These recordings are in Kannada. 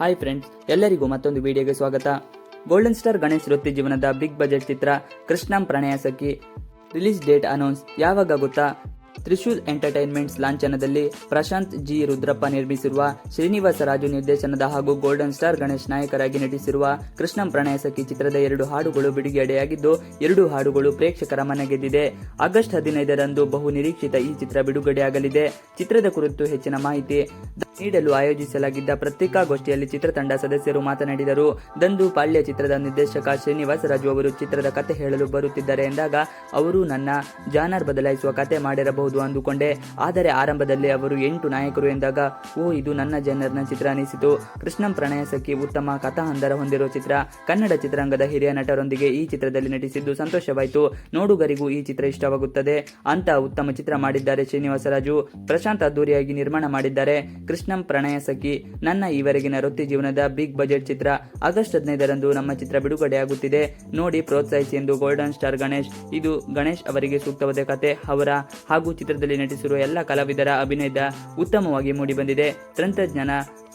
ಹಾಯ್ ಫ್ರೆಂಡ್ಸ್ ಎಲ್ಲರಿಗೂ ಮತ್ತೊಂದು ವಿಡಿಯೋಗೆ ಸ್ವಾಗತ. ಗೋಲ್ಡನ್ ಸ್ಟಾರ್ ಗಣೇಶ್ ವೃತ್ತಿ ಜೀವನದ ಬಿಗ್ ಬಜೆಟ್ ಚಿತ್ರ ಕೃಷ್ಣಂ ಪ್ರಣಯ ಸಖಿ ರಿಲೀಸ್ ಡೇಟ್ ಅನೌನ್ಸ್ ಯಾವಾಗ ಗೊತ್ತಾ? ತ್ರಿಶೂಲ್ ಎಂಟರ್ಟೈನ್ಮೆಂಟ್ಸ್ ಲಾಂಛನದಲ್ಲಿ ಪ್ರಶಾಂತ್ ಜಿ ರುದ್ರಪ್ಪ ನಿರ್ಮಿಸಿರುವ ಶ್ರೀನಿವಾಸ ರಾಜು ನಿರ್ದೇಶನದ ಹಾಗೂ ಗೋಲ್ಡನ್ ಸ್ಟಾರ್ ಗಣೇಶ್ ನಾಯಕರಾಗಿ ನಟಿಸಿರುವ ಕೃಷ್ಣಂ ಪ್ರಣಯ ಸಖಿ ಚಿತ್ರದ ಎರಡು ಹಾಡುಗಳು ಬಿಡುಗಡೆಯಾಗಿದ್ದು, ಎರಡು ಹಾಡುಗಳು ಪ್ರೇಕ್ಷಕರ ಮನ ಗೆದ್ದಿದೆ ಆಗಸ್ಟ್ ಹದಿನೈದರಂದು ಬಹು ನಿರೀಕ್ಷಿತ ಈ ಚಿತ್ರ ಬಿಡುಗಡೆಯಾಗಲಿದೆ. ಚಿತ್ರದ ಕುರಿತು ಹೆಚ್ಚಿನ ಮಾಹಿತಿ ನೀಡಲು ಆಯೋಜಿಸಲಾಗಿದ್ದ ಪತ್ರಿಕಾಗೋಷ್ಠಿಯಲ್ಲಿ ಚಿತ್ರತಂಡ ಸದಸ್ಯರು ಮಾತನಾಡಿದರು. ದಂದು ಪಾಳ್ಯ ಚಿತ್ರದ ನಿರ್ದೇಶಕ ಶ್ರೀನಿವಾಸ ರಾಜು ಅವರು ಚಿತ್ರದ ಕತೆ ಹೇಳಲು ಬರುತ್ತಿದ್ದಾರೆ ಎಂದಾಗ, ಅವರು ನನ್ನ ಜಾನರ್ ಬದಲಾಯಿಸುವ ಕತೆ ಮಾಡಿರಬಹುದು ಅಂದುಕೊಂಡೆ. ಆದರೆ ಆರಂಭದಲ್ಲಿ ಅವರು ಎಂಟು ನಾಯಕರು ಎಂದಾಗ, ಓ, ಇದು ನನ್ನ ಜನರ್ನ ಚಿತ್ರ ಅನಿಸಿತು. ಕೃಷ್ಣಂ ಪ್ರಣಯ ಸಖಿ ಉತ್ತಮ ಕಥಾಹಂದರ ಹೊಂದಿರುವ ಚಿತ್ರ. ಕನ್ನಡ ಚಿತ್ರರಂಗದ ಹಿರಿಯ ನಟರೊಂದಿಗೆ ಈ ಚಿತ್ರದಲ್ಲಿ ನಟಿಸಿದ್ದು ಸಂತೋಷವಾಯಿತು. ನೋಡುಗರಿಗೂ ಈ ಚಿತ್ರ ಇಷ್ಟವಾಗುತ್ತದೆ. ಅಂತ ಉತ್ತಮ ಚಿತ್ರ ಮಾಡಿದ್ದಾರೆ ಶ್ರೀನಿವಾಸ ರಾಜು. ಪ್ರಶಾಂತ್ ಅದ್ದೂರಿಯಾಗಿ ನಿರ್ಮಾಣ ಮಾಡಿದ್ದಾರೆ. ಕೃಷ್ಣಂ ಪ್ರಣಯ ಸಖಿ. ನನ್ನ ಈವರೆಗಿನ ವೃತ್ತಿ ಜೀವನದ ಬಿಗ್ ಬಜೆಟ್ ಚಿತ್ರ. ಆಗಸ್ಟ್ ಹದಿನೈದರಂದು ನಮ್ಮ ಚಿತ್ರ ಬಿಡುಗಡೆಯಾಗುತ್ತಿದೆ. ನೋಡಿ ಪ್ರೋತ್ಸಾಹಿಸಿ ಎಂದು ಗೋಲ್ಡನ್ ಸ್ಟಾರ್ ಗಣೇಶ್. ಇದು ಗಣೇಶ್ ಅವರಿಗೆ ಸೂಕ್ತವಾದ ಕತೆ, ಅವರ ಹಾಗೂ ಚಿತ್ರದಲ್ಲಿ ನಟಿಸಿರುವ ಎಲ್ಲ ಕಲಾವಿದರ ಅಭಿನಯದ ಉತ್ತಮವಾಗಿ ಮೂಡಿಬಂದಿದೆ. ತಂತ್ರಜ್ಞಾನ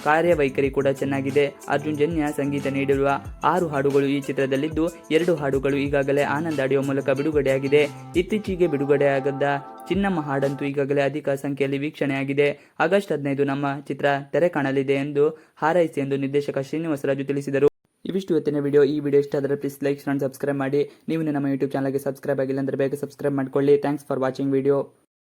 ಕಾರ್ಯವೈಖರಿ ಕೂಡ ಚೆನ್ನಾಗಿದೆ. ಅರ್ಜುನ್ ಜನ್ಯ ಸಂಗೀತ ನೀಡಿರುವ ಆರು ಹಾಡುಗಳು ಈ ಚಿತ್ರದಲ್ಲಿದ್ದು, ಎರಡು ಹಾಡುಗಳು ಈಗಾಗಲೇ ಆನಂದ್ ಆಡಿಯೋ ಮೂಲಕ ಬಿಡುಗಡೆಯಾಗಿದೆ. ಇತ್ತೀಚೆಗೆ ಬಿಡುಗಡೆಯಾಗದ ಚಿನ್ನಮ್ಮ ಹಾಡಂತೂ ಈಗಾಗಲೇ ಅಧಿಕ ಸಂಖ್ಯೆಯಲ್ಲಿ ವೀಕ್ಷಣೆಯಾಗಿದೆ. ಆಗಸ್ಟ್ ಹದಿನೈದು ನಮ್ಮ ಚಿತ್ರ ತೆರೆ ಕಾಣಲಿದೆ ಎಂದು ಹಾರೈಸಿ ಎಂದು ನಿರ್ದೇಶಕ ಶ್ರೀನಿವಾಸ ರಾಜು ತಿಳಿಸಿದರು. ಇವಿಷ್ಟು ಇವತ್ತಿನ ವಿಡಿಯೋ. ಈ ವಿಡಿಯೋ ಇಷ್ಟ ಆದರೆ ಪ್ಲೀಸ್ ಲೈಕ್ ಅಂಡ್ ಸಬ್ಸ್ಕ್ರೈಬ್ ಮಾಡಿ. ನೀವು ನಮ್ಮ ಯೂಟ್ಯೂಬ್ ಚಾನಲ್ಗೆ ಸಬ್ಸ್ಕ್ರೈಬ್ ಆಗಿಲ್ಲ ಅಂದರೆ ಬೇಗ ಸಬ್ಸ್ಕ್ರೈಬ್ ಮಾಡ್ಕೊಳ್ಳಿ. Thanks for watching video